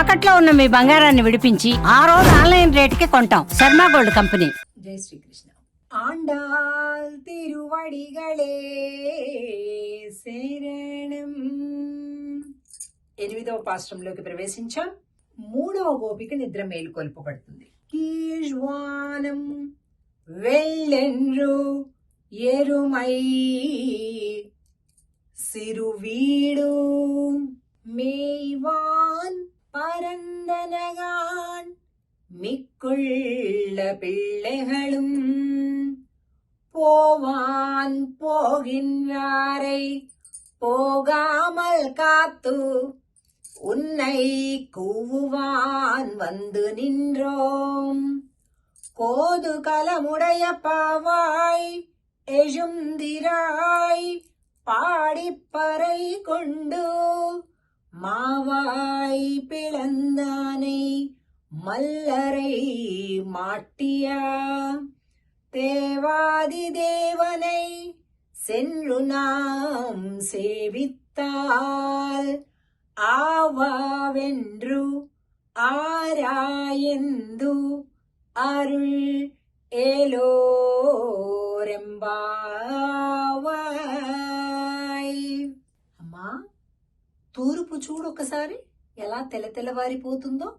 తాకట్లో ఉన్న మీ బంగారాన్ని విడిపించి ఆ రోజు ఆన్లైన్ రేటుకి కొంటాం. Sharma gold company. జై శ్రీకృష్ణ. ఆండాల్ திருவடிகளே శరణం. ఎనిమిదవ పాశ్రంలోకి ప్రవేశించాం. మూడవ గోపిక నిద్ర మేలుకొల్పబడుతుంది కీజ్వానం వెళ్ళెన్రు ఎరుమై సిరువీడు. మేవా பரந்தனகான் மிக்குள்ள பிள்ளைகளும் போவான் போகின்றாரை. போகாமல் காத்து உன்னை கூவுவான் வந்து நின்றோம். கோது கலமுடைய பாவாய் எழுந்திராய் பாடிப்பறை கொண்டு மாவாய் பிளந்தானை மல்லரை மாட்டியா? தேவாதி தேவனை சென்று நாம் சேவித்தால் ஆவாவென்று ஆராயந்து அருள் ஏலோரெம்பா తూర్పు చూడు ఒకసారి. ఎలా తెలతెలవారిపోతుందో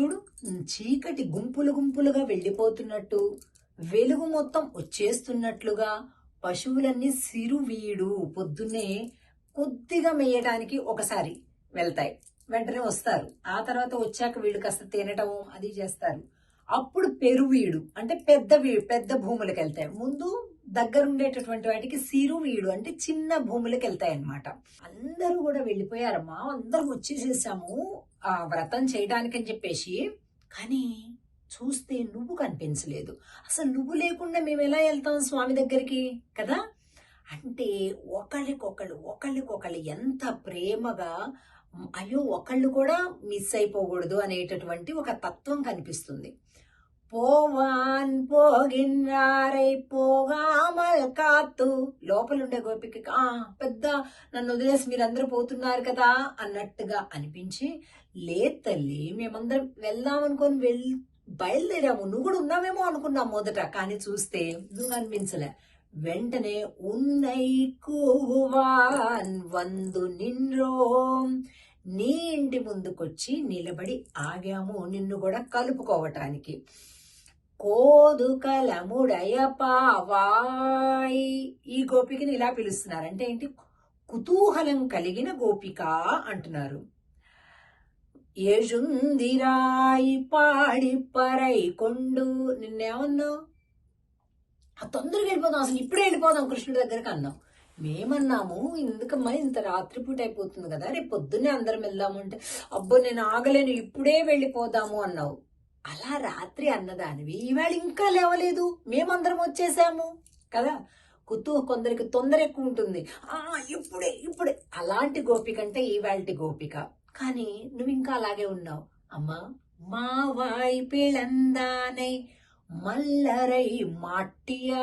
చూడు చీకటి గుంపులు గుంపులుగా వెళ్ళిపోతున్నట్టు వెలుగు మొత్తం వచ్చేస్తున్నట్లుగా పశువులన్నీ సిరువీడు పొద్దున్నే కొద్దిగా మేయడానికి ఒకసారి వెళ్తాయి. వెంటనే వస్తారు. ఆ తర్వాత వచ్చాక వీళ్ళు కాస్త తినటం అది చేస్తారు. అప్పుడు పెరువీడు అంటే పెద్ద వీ- పెద్ద భూములకు వెళ్తాయి ముందు దగ్గర ఉండేటటువంటి వాటికి సిరువీడు అంటే చిన్న భూములకు వెళ్తాయి అన్నమాట అందరూ కూడా వెళ్ళిపోయారమ్మా అందరం వచ్చేసేసాము ఆ వ్రతం చేయడానికి అని చెప్పేసి. కానీ చూస్తే నువ్వు కనిపించలేదు. అసలు నువ్వు లేకుండా మేము ఎలా వెళ్తాం స్వామి దగ్గరికి? కదా? అంటే ఒకళ్ళకొకళ్ళు ఒకళ్ళకొకళ్ళు ఎంత ప్రేమగా అయ్యో ఒకళ్ళు కూడా మిస్ అయిపోకూడదు అనేటటువంటి ఒక తత్వం కనిపిస్తుంది. పోవాన్ పోగిన్నారై పోగామల్ కాతు లోపలుండే గోపిక ఆ పెద్ద నన్ను వదిలేసి మీరందరూ పోతున్నారు కదా అన్నట్టుగా అనిపించి లే తల్లి మేమందరం వెళ్దాం అనుకొని వెళ్ బయలుదేరాము. నువ్వు కూడా ఉన్నావేమో అనుకున్నాం మొదట కానీ చూస్తే నువ్వు అనిపించలే. వెంటనే ఉన్నై కూవాన్ వందు నిన్రోం. నీ ఇంటి ముందుకొచ్చి నిలబడి ఆగాము నిన్ను కూడా కలుపుకోవటానికి. కోదు పావాయ్ ఈ గోపికని ఇలా పిలుస్తున్నారు. అంటే ఏంటి? కుతూహలం కలిగిన గోపిక అంటున్నారు. ఏజుందిరాయి పాడి పరై కొండు. నిన్నేమన్నావు? ఆ తొందరగా వెళ్ళిపోదాం. అసలు ఇప్పుడే వెళ్ళిపోదాం కృష్ణుడి దగ్గరకు అన్నాం మేమన్నాము ఎందుకమ్మా ఇంత రాత్రిపూట అయిపోతుంది కదా రేపు పొద్దున్నే అందరం వెళ్దాము అంటే అబ్బో నేను ఆగలేను ఇప్పుడే వెళ్ళిపోదాము అన్నావు. అలా రాత్రి అన్నదానివి. ఈవేళ ఇంకా లేవలేదు. మేమందరం వచ్చేసాము. కదా? కుతూ కొందరికి తొందర ఎక్కువ ఉంటుంది. ఆ ఇప్పుడే ఇప్పుడే. అలాంటి గోపిక అంటే ఈవేళటి గోపిక. కానీ నువ్వు ఇంకా అలాగే ఉన్నావు. అమ్మా మా వాయిపిళందానై మల్లరై మాట్టియా.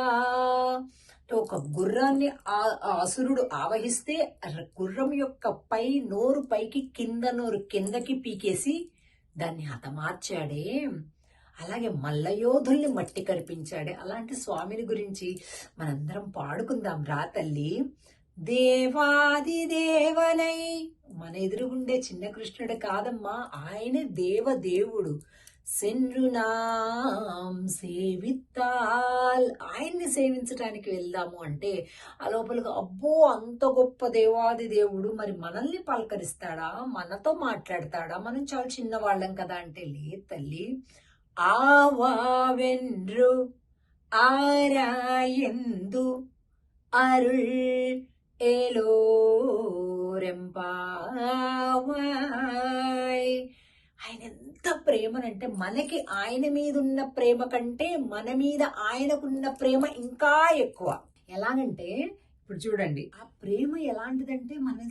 ఒక గుర్రాన్ని ఆ- అసురుడు ఆవహిస్తే గుర్రం యొక్క పై నోరు పైకి కింద నోరు కిందకి పీకేసి దాన్ని హతమార్చాడే అలాగే మల్లయోధుల్ని మట్టి కనిపించాడే అలాంటి స్వామిని గురించి మనందరం పాడుకుందాం రా తల్లి. దేవాది దేవనై. మన ఎదురుగుండే చిన్న కృష్ణుడు కాదమ్మా ఆయనే దేవదేవుడు. సెన్రునాం సేవిత్తాల్. ఆయన్ని సేవించడానికి వెళ్దాము అంటే ఆ లోపలికి అబ్బో అంత గొప్ప దేవాది దేవుడు మరి మనల్ని పలకరిస్తాడా? మనతో మాట్లాడతాడా? మనం చాలా చిన్నవాళ్ళం కదా అంటే లే తల్లి. ఆవావెన్రు ఆరాయందు అరుళ్ ఏలోరెంపావాయ్. ఆయన ఎంత ప్రేమనంటే మనకి ఆయన మీద ఉన్న ప్రేమ కంటే మన మీద ఆయనకున్న ప్రేమ ఇంకా ఎక్కువ. ఎలాగంటే ఇప్పుడు చూడండి ఆ ప్రేమ ఎలాంటిదంటే మనం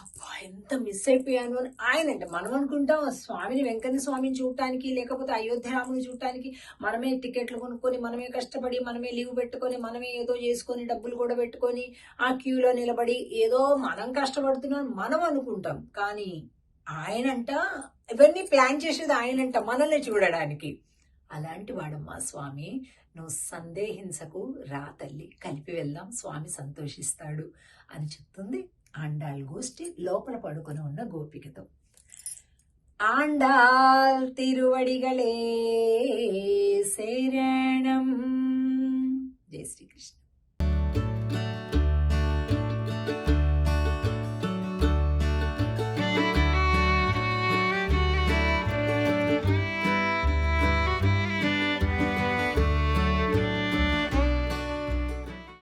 అబ్బా ఎంత మిస్ అయిపోయాను అని ఆయన అంటే మనం అనుకుంటాం స్వామిని వెంకన్న స్వామిని చూడటానికి లేకపోతే అయోధ్య రాముని చూడటానికి మనమే టికెట్లు కొనుక్కొని మనమే కష్టపడి మనమే లీవ్ పెట్టుకొని మనమే ఏదో చేసుకొని డబ్బులు కూడా పెట్టుకొని ఆ క్యూలో నిలబడి ఏదో మనం కష్టపడుతున్నాం మనం అనుకుంటాం. కానీ ఆయనంట ఇవన్నీ ప్లాన్ చేసేది ఆయనంట మనల్ని చూడడానికి. అలాంటి వాడమ్మా స్వామి నువ్వు సందేహించకు రా తల్లి కలిపి వెళ్దాం స్వామి సంతోషిస్తాడు అని చెప్తుంది ఆండాల్ గోష్ఠి లోపల పడుకొని ఉన్న గోపికతో. ఆండాల్ తిరువడిగలే శరణం. జయ శ్రీకృష్ణ.